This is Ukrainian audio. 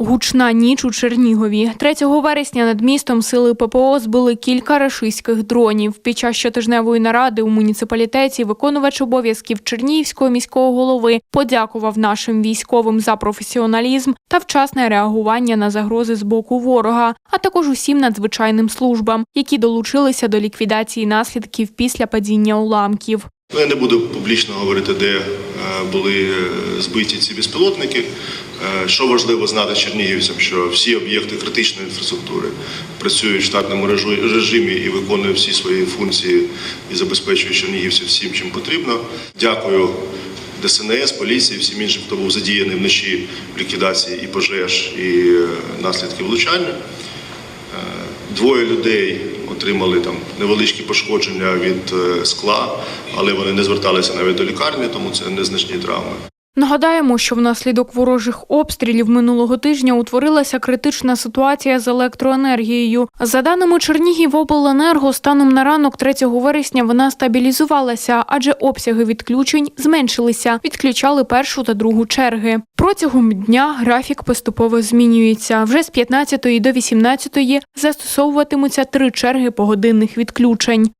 Гучна ніч у Чернігові. 3 вересня над містом сили ППО збили кілька рашистських дронів. Під час щотижневої наради у муніципалітеті виконувач обов'язків Чернігівського міського голови подякував нашим військовим за професіоналізм та вчасне реагування на загрози з боку ворога, а також усім надзвичайним службам, які долучилися до ліквідації наслідків після падіння уламків. Я не буду публічно говорити, де е, були е, збиті ці безпілотники. Е, Що важливо знати чернігівцям, що всі об'єкти критичної інфраструктури працюють в штатному режимі і виконують всі свої функції і забезпечують чернігівців всім, чим потрібно. Дякую ДСНС, поліції, всім іншим, хто був задіяний вночі в ліквідації і пожеж, і е, наслідків влучання. Двоє людей отримали там невеличкі пошкодження від е, скла, але вони не зверталися навіть до лікарні, тому це незначні травми. Нагадаємо, що внаслідок ворожих обстрілів минулого тижня утворилася критична ситуація з електроенергією. За даними Чернігівобленерго, станом на ранок 3 вересня вона стабілізувалася, адже обсяги відключень зменшилися, відключали першу та другу черги. Протягом дня графік поступово змінюється. Вже з 15 до 18 застосовуватимуться три черги погодинних відключень.